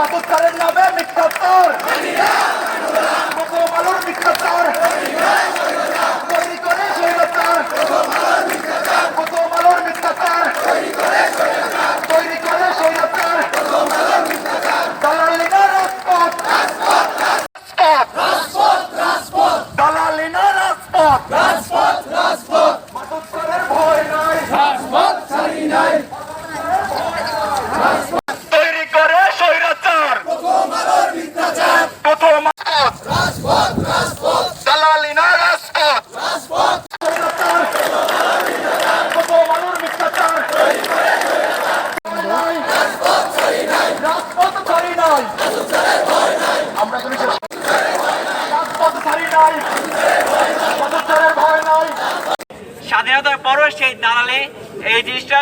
মাসুদকারের নামে মিথ্যাচার। আলোর মিথ্যাচার। তৈরি করে স্বৈরাচার প্রথম আলোর মিথ্যাচার। তৈরি করে স্বৈরাচার দালালি না রাজপথ রাজপথ। দালালি না রাজপথ। স্বাধীনতার পরও সেই দাঁড়ালে এই জিনিসটা